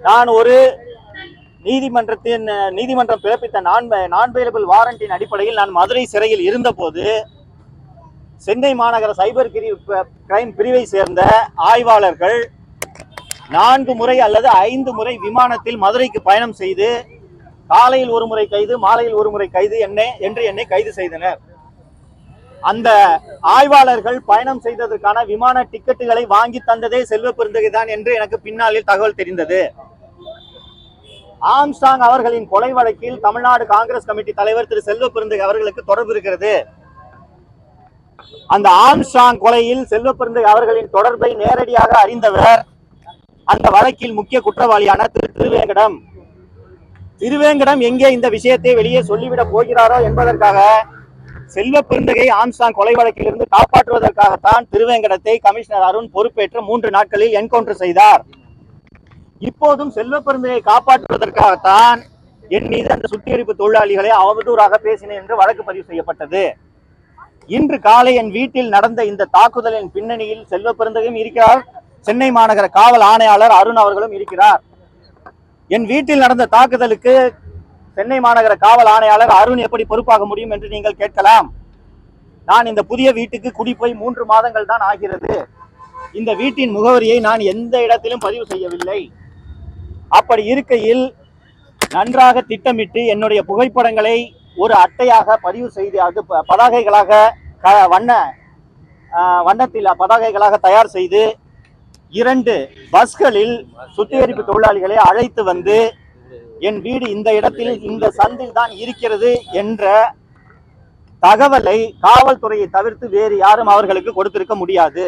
நான் ஒரு நீதிமன்றத்தின் நீதிமன்றம் பிறப்பித்த நான் நான் பெயிலபிள் வாரண்டின் அடிப்படையில் நான் மதுரை சிறையில் இருந்தபோது சென்னை மாநகர சைபர் கிரைம் பிரிவை சேர்ந்த ஆய்வாளர்கள் நான்கு முறை அல்லது ஐந்து முறை விமானத்தில் மதுரைக்கு பயணம் செய்து காலையில் ஒரு முறை கைது மாலையில் ஒரு முறை கைது என்னை என்று என்னை கைது செய்தனர். அந்த ஆய்வாளர்கள் பயணம் செய்ததற்கான விமான டிக்கெட்டுகளை வாங்கி தந்ததே செல்வ பெருந்தகை தான் என்று எனக்கு பின்னாளில் தகவல் தெரிந்தது. ஆம்ஸ்டாங் அவர்களின் கொலை வழக்கில் தமிழ்நாடு காங்கிரஸ் கமிட்டி தலைவர் திரு செல்வ பெருந்தகை அவர்களுக்கு தொடர்பு இருக்கிறது. அந்த ஆம்ஸ்டாங் கொலையில் செல்வ பெருந்தகை அவர்களின் தொடர்பை நேரடியாக அறிந்தவர் அந்த வழக்கில் முக்கிய குற்றவாளியான திரு திருவேங்கடம். திருவேங்கடம் எங்கே இந்த விஷயத்தை வெளியே சொல்லிவிடப் போகிறாரோ என்பதற்காக செல்வ பெருந்தகை ஆம்ஸ்டாங் கொலை வழக்கிலிருந்து காப்பாற்றுவதற்காகத்தான் திருவேங்கடத்தை கமிஷனர் அருண் பொறுப்பேற்று மூன்று நாட்களில் என்கவுண்டர் செய்தார். இப்போதும் செல்வ பெருந்தகை காப்பாற்றுவதற்காகத்தான் என் மீது அந்த சுத்திகரிப்பு தொழிலாளிகளை அவதூறாக பேசினேன் என்று வழக்கு பதிவு செய்யப்பட்டது. இன்று காலை என் வீட்டில் நடந்த இந்த தாக்குதலின் பின்னணியில் செல்வ பெருந்தகையும் இருக்கிறார். சென்னை மாநகர காவல் ஆணையாளர் அருண் அவர்களும் இருக்கிறார். என் வீட்டில் நடந்த தாக்குதலுக்கு சென்னை மாநகர காவல் ஆணையாளர் அருண் எப்படி பொறுப்பாக முடியும் என்று நீங்கள் கேட்கலாம். நான் இந்த புதிய வீட்டுக்கு குடி போய் மூன்று மாதங்கள் தான் ஆகிறது. இந்த வீட்டின் முகவரியை நான் எந்த இடத்திலும் பதிவு செய்யவில்லை. அப்படி இருக்கையில் நன்றாக திட்டமிட்டு என்னுடைய புகைப்படங்களை ஒரு அட்டையாக பதிவு செய்து அது ப- பதாகைகளாக க- வண்ண வண்ணத்தில் பதாகைகளாக தயார் செய்து இரண்டு பஸ்களில் சுத்திகரிப்பு தொழிலாளிகளை அழைத்து வந்து என் வீடு இந்த இடத்தில் இந்த சந்தில் தான் இருக்கிறது என்ற தகவலை காவல்துறையை தவிர்த்து வேறு யாரும் அவர்களுக்கு கொடுத்திருக்க முடியாது.